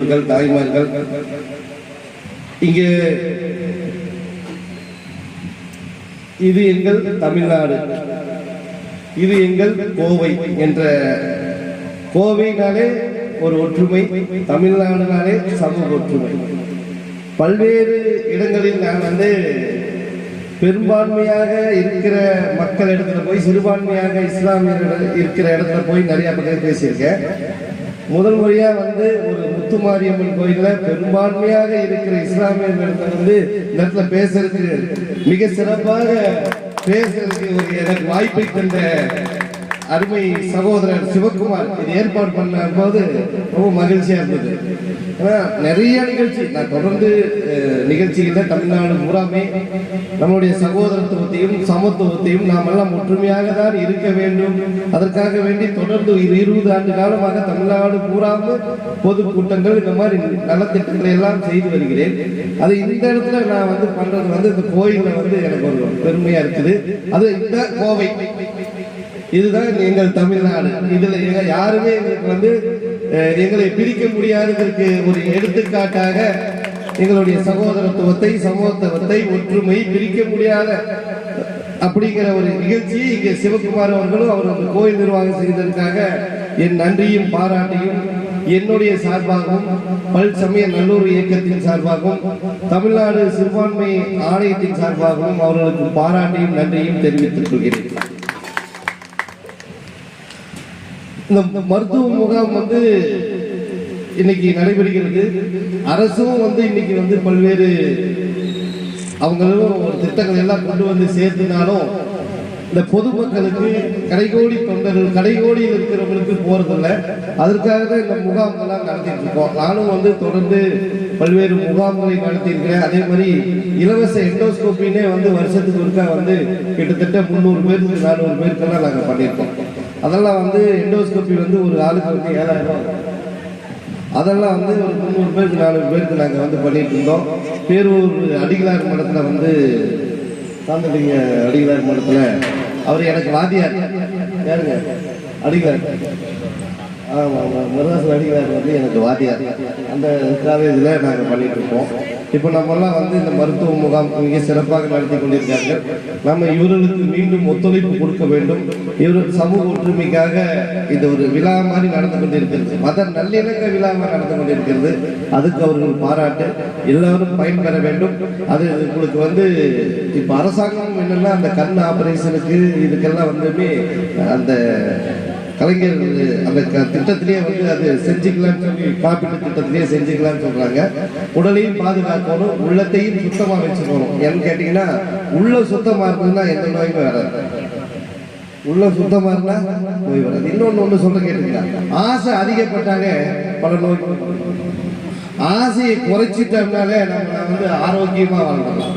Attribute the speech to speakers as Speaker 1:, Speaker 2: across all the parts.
Speaker 1: தாய்மார்கள். இங்கே இது எங்கள் தமிழ்நாடு. இது எங்கள் கோவை என்ற கோவைனாலே ஒரு ஒற்றுமை தமிழ்நாடுனாலே சமூக ஒற்றுமை. பல்வேறு இடங்களில் நான் வந்து பெரும்பான்மையாக இருக்கிற மக்கள் இடத்துல போய் சிறுபான்மையாக இஸ்லாமியர்கள் இருக்கிற இடத்துல போய் நிறைய பேர் பேசியிருக்கேன். முதல் முறையா வந்து ஒரு முத்துமாரியம்மன் கோயிலில் பெரும்பான்மையாக இருக்கிற இஸ்லாமியர்கள் வந்து இந்த இடத்துல பேசுறதுக்கு மிக சிறப்பாக பேசுறதுக்கு ஒரு எனக்கு வாய்ப்பை தந்த அருமை சகோதரர் சிவகுமார் இது ஏற்பாடு பண்ண போது ரொம்ப மகிழ்ச்சியா இருந்தது. ஏன்னா நிறைய நிகழ்ச்சி நான் தொடர்ந்து நிகழ்ச்சிகள் நிகழ்ச்சிகளை தமிழ்நாடு பூராமே நம்முடைய சகோதரத்துவத்தையும் சமத்துவத்தையும் நாம் எல்லாம் ஒற்றுமையாக தான் இருக்க வேண்டும். அதற்காக வேண்டி தொடர்ந்து இருபது ஆண்டு காலமாக தமிழ்நாடு பூராம பொதுக்கூட்டங்கள் இந்த மாதிரி நலத்திட்டங்களை எல்லாம் செய்து வருகிறேன். அது இந்த இடத்துல நான் வந்து பண்றது வந்து இந்த கோயிலில் வந்து எனக்கு ஒரு பெருமையா இருக்குது. அது இந்த கோவை. இதுதான் எங்கள் தமிழ்நாடு. இதுல எங்க யாருமே எங்களுக்கு வந்து எங்களை பிரிக்க முடியாததற்கு ஒரு எடுத்துக்காட்டாக எங்களுடைய சகோதரத்துவத்தை சமூகத்துவத்தை ஒற்றுமை பிரிக்க முடியாத அப்படிங்கிற ஒரு நிகழ்ச்சியை இங்கே சிவகுமார் அவர்களும் அவர் கோயில் நிர்வாகம் செய்ததற்காக என் நன்றியும் பாராட்டியும் என்னுடைய சார்பாகவும் பல் சமய நல்லூர் இயக்கத்தின் சார்பாகவும் தமிழ்நாடு சிறுபான்மை ஆணையத்தின் சார்பாகவும் அவர்களுக்கு பாராட்டியும் நன்றியும் தெரிவித்துக் கொள்கிறேன். இந்த மருத்துவ முகாம் வந்து இன்னைக்கு நடைபெறுகிறது. அரசும் வந்து இன்னைக்கு வந்து பல்வேறு அவங்களும் ஒரு திட்டங்கள் எல்லாம் கொண்டு வந்து சேர்த்தினாலும் இந்த பொதுமக்களுக்கு கடைகோடி தொண்டர்கள் கடைகோடியில் இருக்கிறவங்களுக்கு போறதில்ல. அதற்காக தான் இந்த முகாம்கள்லாம் நடத்திட்டு இருக்கோம் நானும் வந்து தொடர்ந்து பல்வேறு முகாம்களை நடத்தியிருக்கிறேன். அதே மாதிரி இலவச எண்டோஸ்கோப்பினே வந்து வருஷத்துக்கு ஒருக்கா வந்து கிட்டத்தட்ட முந்நூறு பேருக்கு நானூறு பேருக்கெல்லாம் நாங்கள் பண்ணியிருக்கோம். அதெல்லாம் வந்து எண்டோஸ்கோப்பி வந்து ஒரு ஆளுக்கு வந்து ஏழாயிரம். ரூபாய் அதெல்லாம் வந்து ஒரு முந்நூறு பேருக்கு நானூறு பேருக்கு நாங்கள் வந்து பண்ணிட்டு இருந்தோம். பேரூர் அடிகளார் மடத்தில் வந்து தாந்தடிங்க அடிகளார் மடத்தில் அவர் எனக்கு வாத்தியார். யாருங்க? அடிகளார். ஆமாம் ஆமாம் முருகாசன் அடிகளார் வந்து எனக்கு வாத்தியார். அந்த காலேஜில் நாங்கள் பண்ணிகிட்டு இருக்கோம். இப்போ நம்மெல்லாம் வந்து இந்த மருத்துவ முகாம் மிக சிறப்பாக நடத்தி கொண்டிருக்காங்க நம்ம இவர்களுக்கு மீண்டும் ஒத்துழைப்பு கொடுக்க வேண்டும். இவர் சமூக ஒற்றுமைக்காக இது ஒரு விழா மாதிரி நடந்து கொண்டிருக்கிறது. மத நல்லிணக்க விழாவாக நடந்து கொண்டிருக்கிறது. அதுக்கு அவர்கள் பாராட்டு. எல்லாரும் பயன்பெற வேண்டும். அது உங்களுக்கு வந்து இப்போ அரசாங்கம் என்னென்னா அந்த கண் ஆபரேஷனுக்கு இதுக்கெல்லாம் வந்துமே அந்த கலைஞர் அந்த திட்டத்திலேயே வந்து அது செஞ்சுக்கலாம் சொல்லி காப்பீட்டு திட்டத்திலேயே செஞ்சுக்கலாம்னு சொல்றாங்க. உடலையும் பாதுகாக்கணும் உள்ளத்தையும் சுத்தமா வச்சுக்கணும். ஏன்னு கேட்டீங்கன்னா உள்ள சுத்தமா இருந்ததுன்னா எந்த நோயுமே வராது. உள்ள சுத்தமா இருந்தா நோய் வராது. இன்னொன்னு ஒண்ணு சொல்ல கேட்டீங்கன்னா ஆசை அதிகப்பட்டாங்க பல நோய் ஆசையை குறைச்சிட்டோம்னாலே நம்ம வந்து ஆரோக்கியமா வாழ்ந்துடலாம்.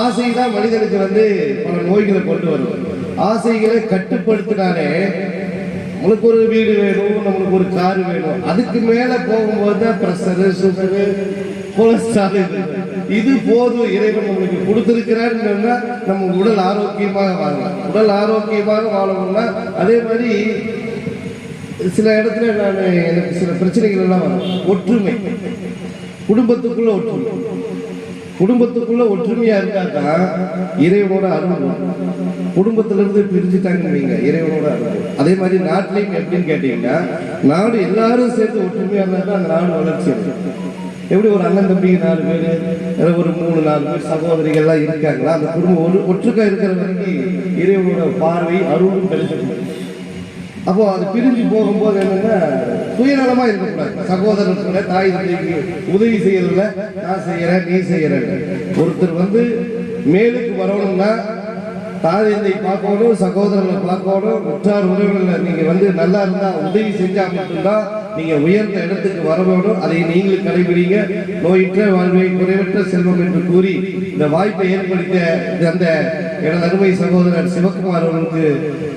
Speaker 1: ஆசை தான் மனிதனுக்கு வந்து பல நோய்களை கொண்டு வரும். ஆசைகளை கட்டுப்படுத்தினாலே நம்மளுக்கு ஒரு வீடு வேணும் நம்மளுக்கு ஒரு கார் வேணும். அதுக்கு மேல போகும்போது தான் ப்ரெஷரு சுகரு கொலஸ்ட்ரால் இது. இது போதும் இறைவன் நம்மளுக்கு கொடுத்துருக்கிறாருன்னா நம்ம உடல் ஆரோக்கியமாக வாழலாம். உடல் ஆரோக்கியமாக வாழணும்னா அதே மாதிரி சில இடத்துல நான் எனக்கு சில பிரச்சனைகள் எல்லாம் வரும். ஒற்றுமை. குடும்பத்துக்குள்ள ஒற்றுமை. குடும்பத்துக்குள்ள ஒற்றுமையா இருந்தா தான் இறைவனோட அருள். குடும்பத்துல இருந்து பிரிஞ்சுட்டாங்க நீங்க இறைவனோட அருள். அதே மாதிரி நாட்டிலையும் எப்படின்னு கேட்டீங்கன்னா நாடு எல்லாரும் சேர்ந்து ஒற்றுமையா இருந்தா தான் அந்த நாடு வளர்ச்சி எப்படி ஒரு அண்ணன் தம்பி நாலு பேர் ஒரு மூணு நாலு பேர் சகோதரிகள்லாம் இருக்காங்களா? அந்த குடும்பம் ஒரு ஒற்றுக்கா இருக்கிற வரைக்கும் இறைவனோட பார்வை அருளும் கிடைச்சிருக்கு அப்போ அது பிரிஞ்சு போகும்போது என்னன்னா சுயநலமா இருக்கக்கூடாது. சகோதரத்துல தாய் தந்தைக்கு உதவி செய்யறதுல நான் செய்யறேன் நீ செய்யறேன். ஒருத்தர் வந்து மேலுக்கு வரணும்னா தாய் தந்தை பார்க்கணும் சகோதரர்களை பார்க்கணும் உற்றார் உறவுகளை நீங்க வந்து நல்லா இருந்தா உதவி செஞ்சா மட்டும்தான் நீங்க உயர்ந்த இடத்துக்கு வர வேண்டும் அதை நீங்களும் கடைபிடிங்க. நோயற்ற வாழ்வை குறைவற்ற செல்வம் என்று கூறி இந்த வாய்ப்பை ஏற்படுத்த அந்த எனது அருமை சகோதரர் சிவகுமார் அவர்களுக்கு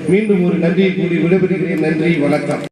Speaker 1: மீண்டும் ஒரு நன்றியை கூறி விடைபெறுகிறேன். நன்றி வணக்கம்.